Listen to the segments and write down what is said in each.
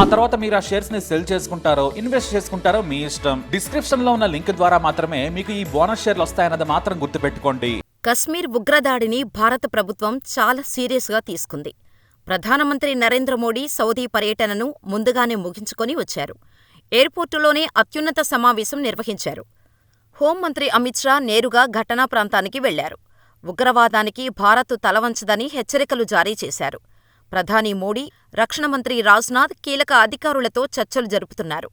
ఆ తర్వాత మీరు ఆ షేర్స్ని సెల్ చేసుకుంటారో ఇన్వెస్ట్ చేసుకుంటారో మీ ఇష్టం. డిస్క్రిప్షన్లో ఉన్న లింక్ ద్వారా మాత్రమే మీకు ఈ బోనస్ షేర్లు వస్తాయన్నది మాత్రం గుర్తుపెట్టుకోండి. కశ్మీర్ ఉగ్రదాడిని భారత ప్రభుత్వం చాలా సీరియస్గా తీసుకుంది. ప్రధానమంత్రి నరేంద్ర మోడీ సౌదీ పర్యటనను ముందుగానే ముగించుకొని వచ్చారు. ఎయిర్పోర్టులోనే అత్యున్నత సమావేశం నిర్వహించారు. హోంమంత్రి అమిత్ షా నేరుగా ఘటనా ప్రాంతానికి వెళ్ళారు. ఉగ్రవాదానికి భారత్ తలవంచదని హెచ్చరికలు జారీ చేశారు. ప్రధాని మోడీ రక్షణ మంత్రి రాజ్నాథ్ కీలక అధికారులతో చర్చలు జరుపుతున్నారు.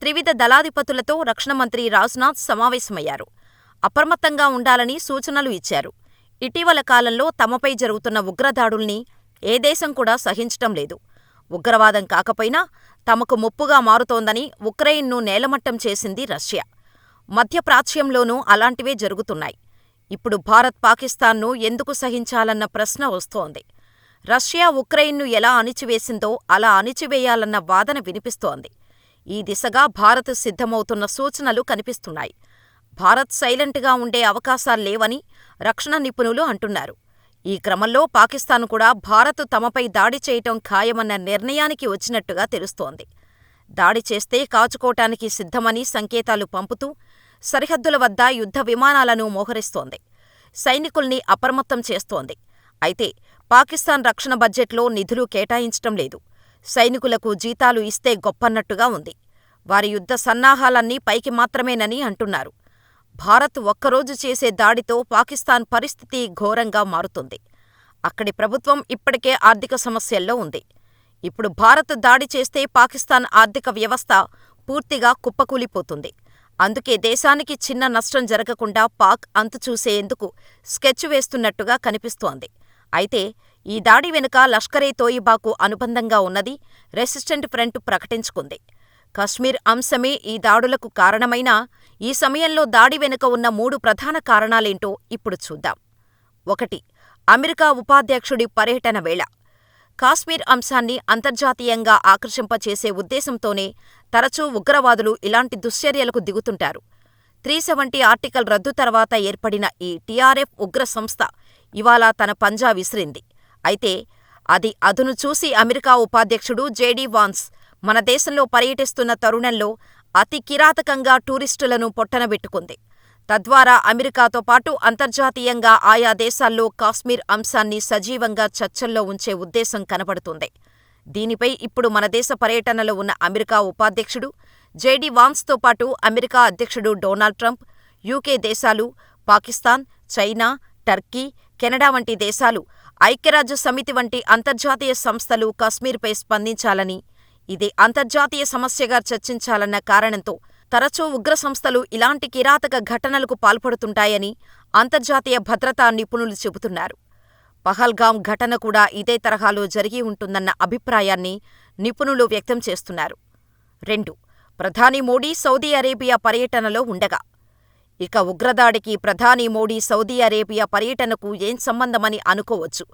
త్రివిధ దళాధిపతులతో రక్షణ మంత్రి రాజ్నాథ్ సమావేశమయ్యారు. అప్రమత్తంగా ఉండాలని సూచనలు ఇచ్చారు. ఇటీవల కాలంలో తమపై జరుగుతున్న ఉగ్రదాడుల్ని ఏ దేశం కూడా సహించటం లేదు. ఉగ్రవాదం కాకపోయినా తమకు ముప్పుగా మారుతోందని ఉక్రెయిన్ను నేలమట్టం చేసింది రష్యా. మధ్యప్రాచ్యంలోనూ అలాంటివే జరుగుతున్నాయి. ఇప్పుడు భారత్ పాకిస్తాన్ను ఎందుకు సహించాలన్న ప్రశ్న వస్తోంది. రష్యా ఉక్రెయిన్ను ఎలా అణిచివేసిందో అలా అణిచివేయాలన్న వాదన వినిపిస్తోంది. ఈ దిశగా భారత్ సిద్ధమవుతున్న సూచనలు కనిపిస్తున్నాయి. భారత్ సైలెంట్గా ఉండే అవకాశాల్లేవని రక్షణ నిపుణులు అంటున్నారు. ఈ క్రమంలో పాకిస్తాన్ కూడా భారత్ తమపై దాడి చేయటం ఖాయమన్న నిర్ణయానికి వచ్చినట్టుగా తెలుస్తోంది. దాడి చేస్తే కాచుకోటానికి సిద్ధమని సంకేతాలు పంపుతూ సరిహద్దుల వద్ద యుద్ధ విమానాలను మోహరిస్తోంది. సైనికుల్ని అప్రమత్తం చేస్తోంది. అయితే పాకిస్తాన్ రక్షణ బడ్జెట్లో నిధులు కేటాయించటం లేదు. సైనికులకు జీతాలు ఇస్తే గొప్పన్నట్టుగా ఉంది. వారి యుద్ధ సన్నాహాలన్నీ పైకి మాత్రమేనని అంటున్నారు. భారత్ ఒక్కరోజు చేసే దాడితో పాకిస్తాన్ పరిస్థితి ఘోరంగా మారుతుంది. అక్కడి ప్రభుత్వం ఇప్పటికే ఆర్థిక సమస్యల్లో ఉంది. ఇప్పుడు భారత్ దాడి చేస్తే పాకిస్తాన్ ఆర్థిక వ్యవస్థ పూర్తిగా కుప్పకూలిపోతుంది. అందుకే దేశానికి చిన్న నష్టం జరగకుండా పాక్ అంతుచూసేందుకు స్కెచ్ వేస్తున్నట్టుగా కనిపిస్తోంది. అయితే ఈ దాడి వెనుక లష్కరే తోయిబాకు అనుబంధంగా ఉన్నది రెసిస్టెంట్ ఫ్రంట్ ప్రకటించుకుంది. కశ్మీర్ అంశమే ఈ దాడులకు కారణమైనా ఈ సమయంలో దాడి వెనుక ఉన్న మూడు ప్రధాన కారణాలేంటో ఇప్పుడు చూద్దాం. ఒకటి అమెరికా ఉపాధ్యక్షుడి పర్యటన వేళ. కాశ్మీర్ అంశాన్ని అంతర్జాతీయంగా ఆకర్షింపచేసే ఉద్దేశంతోనే తరచూ ఉగ్రవాదులు ఇలాంటి దుశ్చర్యలకు దిగుతుంటారు. త్రీ సెవెంటీ ఆర్టికల్ రద్దు తర్వాత ఏర్పడిన ఈ టీఆర్ఎఫ్ ఉగ్ర సంస్థ ఇవాళ తన పంజా విసిరింది. అయితే అది అదును చూసి అమెరికా ఉపాధ్యక్షుడు జేడీ వాన్స్ మన దేశంలో పర్యటిస్తున్న తరుణంలో అతి కిరాతకంగా టూరిస్టులను పొట్టనబెట్టుకుంది తద్వారా అమెరికాతో పాటు అంతర్జాతీయంగా ఆయా దేశాల్లో కాశ్మీర్ అంశాన్ని సజీవంగా చర్చల్లో ఉంచే ఉద్దేశం కనబడుతుంది. దీనిపై ఇప్పుడు మన దేశ పర్యటనలో ఉన్న అమెరికా ఉపాధ్యక్షుడు జేడీ వాన్స్తో పాటు అమెరికా అధ్యక్షుడు డొనాల్డ్ ట్రంప్, యూకే దేశాలు, పాకిస్తాన్, చైనా, టర్కీ, కెనడా వంటి దేశాలు, ఐక్యరాజ్య సమితి వంటి అంతర్జాతీయ సంస్థలు కశ్మీర్పై స్పందించాలని, ఇది అంతర్జాతీయ సమస్యగా చర్చించాలన్న కారణంతో తరచూ ఉగ్ర సంస్థలు ఇలాంటి కిరాతక ఘటనలకు పాల్పడుతుంటాయని అంతర్జాతీయ భద్రతా నిపుణులు చెబుతున్నారు. పహల్గాం ఘటన కూడా ఇదే తరహాలో జరిగి ఉంటుందన్న అభిప్రాయాన్ని నిపుణులు వ్యక్తం చేస్తున్నారు. రెండు ప్రధాని మోడీ సౌదీ అరేబియా పర్యటనలో ఉండగా ఇక ఉగ్రదాడికి ప్రధాని మోడీ సౌదీ అరేబియా పర్యటనకు ఏం సంబంధమని అనుకోవచ్చు.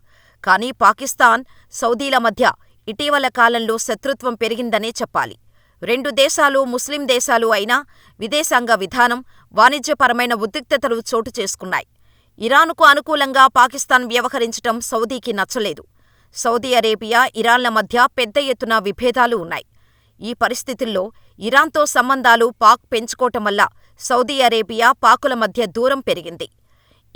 కానీ పాకిస్తాన్, సౌదీల మధ్య ఇటీవల కాలంలో శత్రుత్వం పెరిగిందనే చెప్పాలి. రెండు దేశాలు ముస్లిం దేశాలు అయినా విదేశాంగ విధానం, వాణిజ్యపరమైన ఉద్రిక్తతలు చోటు చేసుకున్నాయి. ఇరానుకు అనుకూలంగా పాకిస్తాన్ వ్యవహరించటం సౌదీకి నచ్చలేదు. సౌదీ అరేబియా, ఇరాన్ల మధ్య పెద్ద ఎత్తున విభేదాలు ఉన్నాయి. ఈ పరిస్థితుల్లో ఇరాన్తో సంబంధాలు పాక్ పెంచుకోవటం వల్ల సౌదీ అరేబియా, పాకుల మధ్య దూరం పెరిగింది.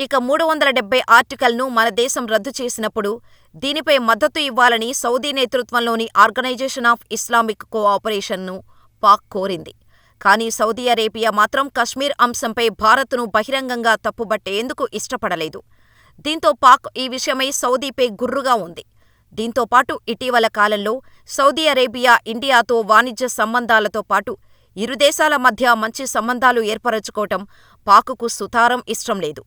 ఇక మూడు వందల డెబ్బై ఆర్టికల్ను మన దేశం రద్దు చేసినప్పుడు దీనిపై మద్దతు ఇవ్వాలని సౌదీ నేతృత్వంలోని ఆర్గనైజేషన్ ఆఫ్ ఇస్లామిక్ కోఆపరేషన్ను పాక్ కోరింది. కానీ సౌదీ అరేబియా మాత్రం కశ్మీర్ అంశంపై భారత్ను బహిరంగంగా తప్పుబట్టేందుకు ఇష్టపడలేదు. దీంతో పాక్ ఈ విషయమై సౌదీపై గుర్రుగా ఉంది. దీంతో పాటు ఇటీవల కాలంలో సౌదీ అరేబియా ఇండియాతో వాణిజ్య సంబంధాలతో పాటు ఇరు దేశాల మధ్య మంచి సంబంధాలు ఏర్పరచుకోవటం పాకుకు సుతారం ఇష్టం లేదు.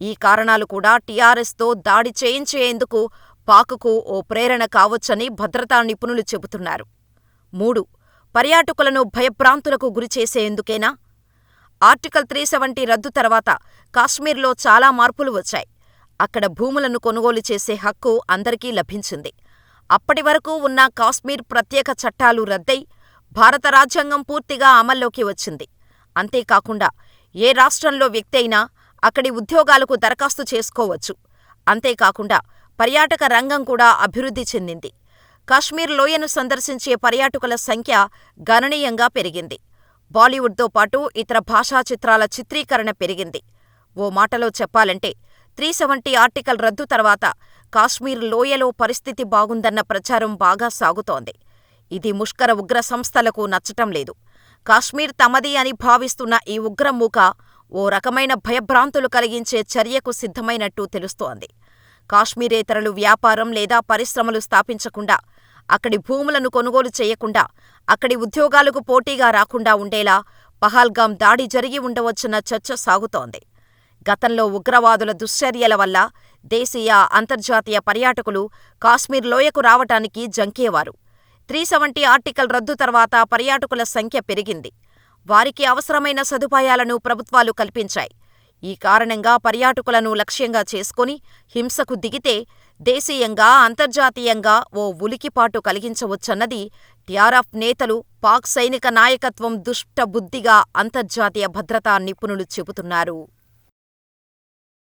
ఈ కారణాలు కూడా టీఆర్ఎస్తో దాడి చేయించేందుకు పాకుకు ఓ ప్రేరణ కావొచ్చని భద్రతా నిపుణులు చెబుతున్నారు. మూడు పర్యాటకులను భయభ్రాంతులకు గురిచేసేందుకేనా ఆర్టికల్ త్రీ సెవెంటీ రద్దు తర్వాత కాశ్మీర్లో చాలా మార్పులు వచ్చాయి అక్కడ భూములను కొనుగోలు చేసే హక్కు అందరికీ లభించింది అప్పటి వరకు ఉన్న కాశ్మీర్ ప్రత్యేక చట్టాలు రద్దై భారత రాజ్యాంగం పూర్తిగా అమల్లోకి వచ్చింది. అంతేకాకుండా ఏ రాష్ట్రంలో వ్యక్తి అయినా అక్కడి ఉద్యోగాలకు దరఖాస్తు చేసుకోవచ్చు. అంతేకాకుండా పర్యాటక రంగం కూడా అభివృద్ధి చెందింది. కాశ్మీర్ లోయను సందర్శించే పర్యాటకుల సంఖ్య గణనీయంగా పెరిగింది. బాలీవుడ్తో పాటు ఇతర భాషా చిత్రాల చిత్రీకరణ పెరిగింది. ఓ మాటలో చెప్పాలంటే త్రీ సెవెంటీ ఆర్టికల్ రద్దు తర్వాత కాశ్మీర్ లోయలో పరిస్థితి బాగుందన్న ప్రచారం బాగా సాగుతోంది. ఇది ముష్కర ఉగ్ర సంస్థలకు నచ్చటం లేదు. కాశ్మీర్ తమది అని భావిస్తున్న ఈ ఉగ్రమూక ఓ రకమైన భయభ్రాంతులు కలిగించే చర్యకు సిద్ధమైనట్టు తెలుస్తోంది. కాశ్మీరేతరులు వ్యాపారం లేదా పరిశ్రమలు స్థాపించకుండా అక్కడి భూములను కొనుగోలు చేయకుండా అక్కడి ఉద్యోగాలకు పోటీగా రాకుండా ఉండేలా పహల్గాం దాడి జరిగి ఉండవచ్చన్న చర్చ సాగుతోంది. గతంలో ఉగ్రవాదుల దుశ్చర్యల వల్ల దేశీయ అంతర్జాతీయ పర్యాటకులు కాశ్మీర్ లోయకు రావటానికి జంకేవారు. త్రీ సెవెంటీ ఆర్టికల్ రద్దు తర్వాత పర్యాటకుల సంఖ్య పెరిగింది. వారికి అవసరమైన సదుపాయాలను ప్రభుత్వాలు కల్పించాయి. ఈ కారణంగా పర్యాటకులను లక్ష్యంగా చేసుకుని హింసకు దిగితే దేశీయంగా అంతర్జాతీయంగా ఓ ఉలికిపాటు కలిగించవచ్చన్నది టిఆర్ఎఫ్ నేతలు పాక్ సైనిక నాయకత్వం దుష్టబుద్ధిగా అంతర్జాతీయ భద్రతా నిపుణులు చెబుతున్నారు.